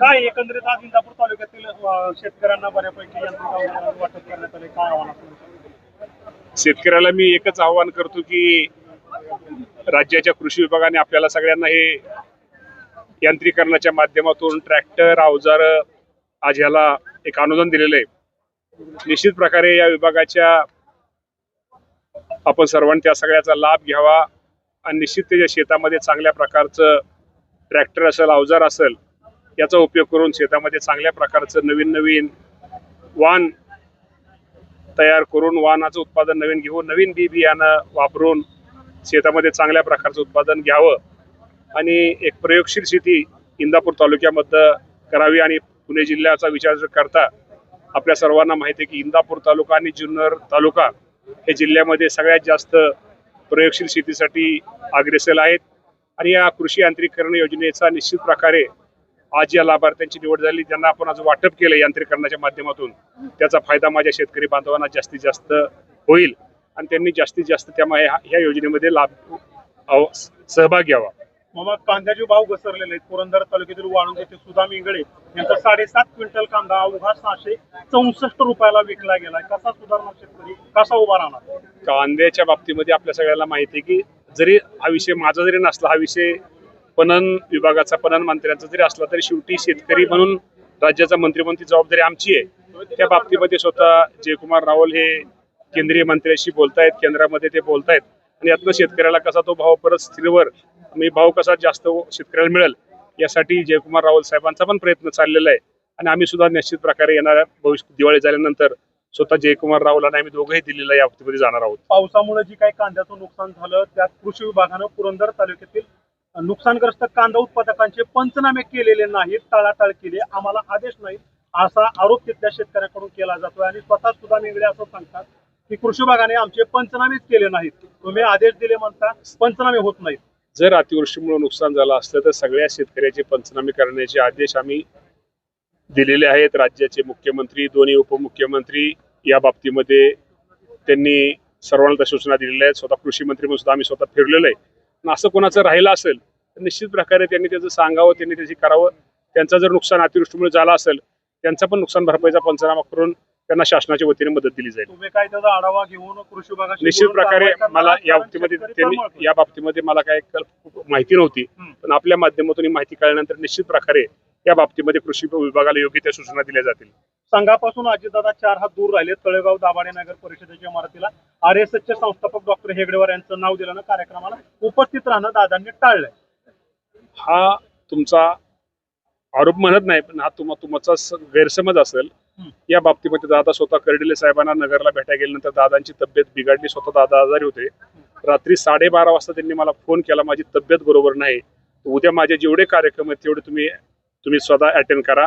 काय एकंदरीत आज इंदापूर तालुक्यातील शेतकऱ्यांना बऱ्यापैकी वाटप करण्यात आले काय आव्हान शेतकऱ्याला मी एकच आव्हान करतो की राज्याच्या कृषी विभागाने आपल्याला सगळ्यांना हे यांत्रिकरणाच्या माध्यमातून ट्रॅक्टर अवजार आज ह्याला एक अनुदान दिलेलं आहे. निश्चित प्रकारे या विभागाच्या आपण सर्वांनी त्या सगळ्याचा लाभ घ्यावा आणि निश्चित त्याच्या शेतामध्ये चांगल्या प्रकारचं ट्रॅक्टर असेल अवजार असेल याचा उपयोग करून शेतामध्ये चांगल्या प्रकारचं नवीन नवीन वाण तयार करून वाहनाचं उत्पादन नवीन घेऊन नवीन बी बियाणं वापरून शेतामध्ये चांगल्या प्रकारचं उत्पादन घ्यावं. आणि एक प्रयोगशील शेती इंदापूर तालुक्यामध्ये करावी आणि पुणे जिल्ह्याचा विचार जर करता आपल्या सर्वांना माहिती आहे की इंदापूर तालुका आणि जुन्नर तालुका हे जिल्ह्यामध्ये सगळ्यात जास्त प्रयोगशील शेतीसाठी अग्रेसर आहेत. आणि या कृषी यांत्रिकरण योजनेचा निश्चित प्रकारे आज या लाभार्थ्यांची निवड झाली. ज्यांना आपण आज वाटप केलं यांत्रिकरणाच्या माध्यमातून त्याचा फायदा माझ्या शेतकरी बांधवांना जास्तीत जास्त होईल आणि त्यांनी जास्तीत जास्त त्यामुळे ह्या योजनेमध्ये लाभ सहभाग घ्यावा. मग कांद्याचे भाव घसरलेले आहेत. पुरंदर तालुक्यातील वाळूंज येथे सुदाम इंगळे यांचा साडेसात क्विंटल कांदा अवघा सहाशे चौसष्ट रुपयाला विकला गेलाय. कसा सुधारणार शेतकरी? कसा उभा राहणार? कांद्याच्या बाबतीमध्ये आपल्या सगळ्यांना माहिती आहे की जरी हा विषय माझा जरी नसला हा विषय पणन विभागाचा पणन मंत्र्यांचा जरी असला तरी शेवटी शेतकरी म्हणून राज्याचा मंत्रिमंत्री जबाबदारी आमची आहे. त्या बाबतीमध्ये स्वतः जयकुमार रावल हे केंद्रीय मंत्र्याशी बोलतायत केंद्रामध्ये ते बोलतायत. आणि यातनं शेतकऱ्याला कसा तो भाव परत स्थिरवर मी भाव कसा जास्त शेतकऱ्याला मिळेल यासाठी जयकुमार रावल साहेबांचा पण प्रयत्न चाललेला आहे. आणि आम्ही सुद्धा निश्चित प्रकारे येणाऱ्या भविष्य दिवाळी झाल्यानंतर स्वतः जयकुमार रावल आणि आम्ही दोघंही दिल्लीला या बाबतीमध्ये जाणार आहोत. पावसामुळे जी काही कांद्याचं नुकसान झालं त्यात कृषी विभागानं पुरंदर तालुक्यातील नुकसानग्रस्त कांदा उत्पादकांचे पंचनामे केलेले नाहीत टाळाटाळ केले. आम्हाला आदेश नाहीत असा आरोप तिथल्या शेतकऱ्याकडून केला जातोय. आणि स्वतः सुद्धा निगडे असं सांगतात की कृषी विभागाने आमचे पंचनामेच केले नाहीत. तुम्ही आदेश दिले म्हणता पंचनामे होत नाहीत. जर अतिवृष्टीमुळे नुकसान झालं असलं तर सगळ्या शेतकऱ्याचे पंचनामे करण्याचे आदेश आम्ही दिलेले आहेत. राज्याचे मुख्यमंत्री दोन्ही उपमुख्यमंत्री या बाबतीमध्ये त्यांनी सर्वांना सूचना दिलेल्या आहेत. स्वतः कृषी मंत्री म्हणून सुद्धा आम्ही स्वतः फिरलेलो आहे. असं कोणाचं राहिलं असेल तर निश्चित प्रकारे त्यांनी त्याचं सांगावं त्यांनी त्याची करावं. त्यांचं जर नुकसान अतिवृष्टीमुळे झालं असेल त्यांचा पण नुकसान भरपाईचा पंचनामा करून त्यांना शासनाच्या वतीने मदत दिली जाईल तुम्ही काय त्याचा आढावा घेऊन कृषी विभागाशी निश्चित बोलून प्रकारे कारवाई मला? या कारण बाबतीमध्ये शेतकरी त्यांनी. या बाबतीमध्ये मला काय कल- माहिती नव्हती हम्म. पण आपल्या माध्यमातून ही माहिती कळल्यानंतर निश्चित प्रकारे या बाबतीमध्ये कृषी विभागाला योग्य त्या सूचना दिल्या जातील संघापासून अजितदादा चार हात दूर राहिले तळेगाव दाभाडे नगर परिषदेच्या इमारतीला आर एस चे संस्थापक डॉक्टर हेगडेवार यांचं नाव दिल्यानं कार्यक्रमाला उपस्थित राहणं दादांनी टाळलंय हा तुमचा आरोप म्हणत नाही पण हा तुम तुमचा स- गैरसमज असेल. या बाबतीमध्ये दादा स्वतः कर्डिले साहेबांना नगरला भेटायला गेल्यानंतर दादांची तब्येत बिघडली स्वतः दादा आजारी होते. रात्री साडेबारा वाजता त्यांनी मला फोन केला माझी तब्येत बरोबर नाही. उद्या माझे जेवढे कार्यक्रम आहेत तेवढे तुम्ही तुम्ही स्वतः अटेंड करा.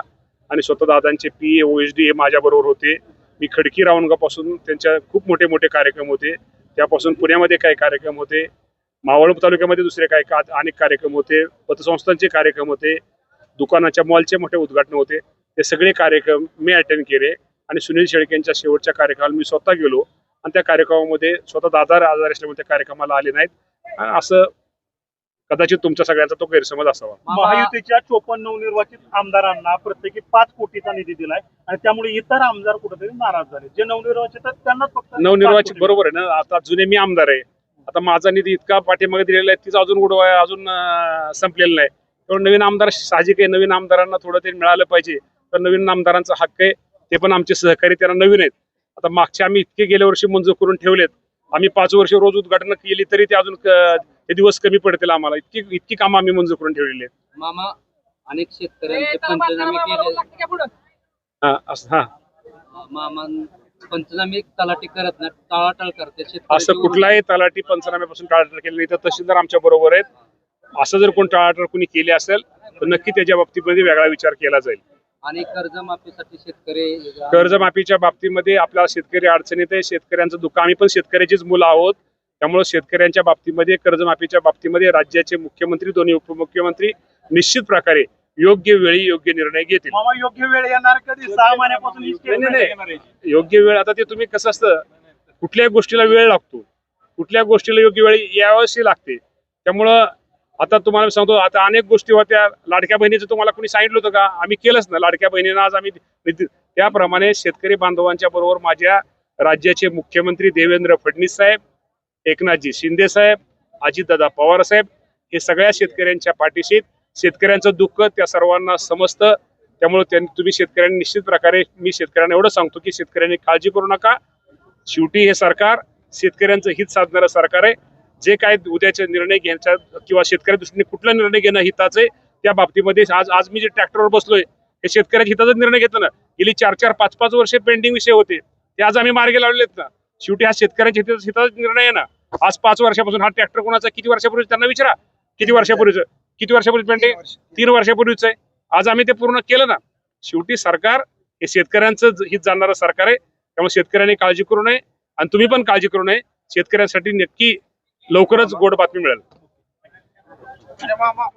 आणि स्वतः दादांचे P A O H D हे माझ्याबरोबर होते. मी खडकी रावणगापासून त्यांच्या खूप मोठे मोठे कार्यक्रम होते. त्यापासून पुण्यामध्ये काही कार्यक्रम होते. मावळ तालुक्यामध्ये दुसरे काही का अनेक कार्यक्रम होते. पतसंस्थांचे कार्यक्रम होते. दुकानाच्या मॉलचे मोठे उद्घाटन होते. ते सगळे कार्यक्रम मी अटेंड केले आणि सुनील शेळकेंच्या शेवटच्या कार्यक्रमाला मी स्वतः गेलो आणि त्या कार्यक्रमामध्ये स्वतः दादा आजार असल्यामुळे त्या कार्यक्रमाला आले नाहीत. असं कदाचित तुमच्या सगळ्यांचा तो गैरसमज असावा. महायुतीच्या चोपन्न नवनिर्वाचित आमदारांना प्रत्येकी पाच कोटीचा निधी दिलाय आणि त्यामुळे इतर आमदार कुठेतरी नाराज झाले. जे नवनिर्वाचित आहेत त्यांनाच फक्त नवनिर्वाचित बरोबर आहे ना? आता जुने मी आमदार आहे. आता माझा निधी इतका पाठीमागे दिलेला आहे तिचा अजून उडवाय अजून संपलेला नाही. त्यामुळे नवीन आमदार साहजिक आहे. नवीन आमदारांना थोडं तरी मिळालं पाहिजे. तर नवीन आमदारांचा हक्क आहे ते पण आमचे सहकारी त्यांना नवीन आहेत. आता मागचे आम्ही इतके गेल्या वर्षी मंजूर करून ठेवलेत. आम्ही पाच वर्ष रोज उद्घाटन केली तरी ते अजून क- ते दिवस कमी पडतील आम्हाला. इतकी इतकी कामं आम्ही मंजूर करून ठेवलेली आहेत. मामा अनेक शेतकऱ्यांचे पंचनामे केले. हा, असं- हा. मामा पंचनामे तलाठी करत नाही टाळाटाळ करते असं कुठलाही तलाठी पंचनाम्यापासून टाळाटाळ केली नाही. तर तहसीलदार आमच्या बरोबर आहेत. असं जर कोण टाळाटाळ कोणी केली असेल तर नक्की त्याच्या बाबतीमध्ये वेगळा विचार केला जाईल. आणि कर्जमाफीसाठी शेतकरी कर्जमाफीच्या बाबतीमध्ये आपल्याला शेतकरी अडचणीत आहे. शेतकऱ्यांचं दुःख. आम्ही पण शेतकऱ्याचीच मुलं आहोत. त्यामुळे शेतकऱ्यांच्या बाबतीमध्ये कर्जमाफीच्या बाबतीमध्ये राज्याचे मुख्यमंत्री दोन्ही उपमुख्यमंत्री निश्चित प्रकारे योग्य वेळी योग्य निर्णय घेतील. मामा योग्य वेळ येणार कधी? सहा महिन्यापासून ही. योग्य वेळ आता ते तुम्ही कसं असतं? कुठल्याही गोष्टीला वेळ लागतो. कुठल्या गोष्टीला योग्य वेळ यावशी लागते. त्यामुळं आता तुम्हाला सांगतो आता अनेक गोष्टी होत्या. लाडक्या बहिणीचं तुम्हाला कोणी सांगितलं होतं का? आम्ही केलंच ना. लाडक्या बहिणींना आज आम्ही त्याप्रमाणे शेतकरी बांधवांच्या बरोबर माझ्या राज्याचे मुख्यमंत्री देवेंद्र फडणवीस साहेब एकनाथजी शिंदे साहेब अजितदादा पवार साहेब हे सगळ्या शेतकऱ्यांच्या पाठीशी शेतकऱ्यांचं दुःख त्या सर्वांना समजतं. त्यामुळे त्यांनी तुम्ही शेतकऱ्यांनी निश्चित प्रकारे मी शेतकऱ्यांना एवढं सांगतो की शेतकऱ्यांनी काळजी करू नका. शेवटी हे सरकार शेतकऱ्यांचं हित साधणारं सरकार आहे. जे काय उद्याचे निर्णय घ्यायच्या किंवा शेतकऱ्या दृष्टीने कुठला निर्णय घेणं हिताचं आहे त्या बाबतीमध्ये आज आज मी जे ट्रॅक्टरवर बसलोय हे शेतकऱ्याच्या हिताचा निर्णय घेतो ना. गेली चार चार पाच पाच वर्षे पेंडिंग विषय होते. ते आज आम्ही मार्गे लावलेत ना. शेवटी हा शेतकऱ्याच्या हिताचा हिताचा निर्णय आहे ना. आज पाच वर्षापासून हा ट्रॅक्टर कोणाचा किती वर्षापूर्वी त्यांना विचारा. किती वर्षापूर्वीच? किती वर्षापूर्वी पेंडिंग तीन वर्षापूर्वीच. आहे. आज आम्ही ते पूर्ण केलं ना. शेवटी सरकार हे शेतकऱ्यांचं हित जाणणारं सरकार आहे. त्यामुळे शेतकऱ्यांनी काळजी करू नये. आणि तुम्ही पण काळजी करू नये. शेतकऱ्यांसाठी नक्की लवकरच गोड बातमी मिळेल.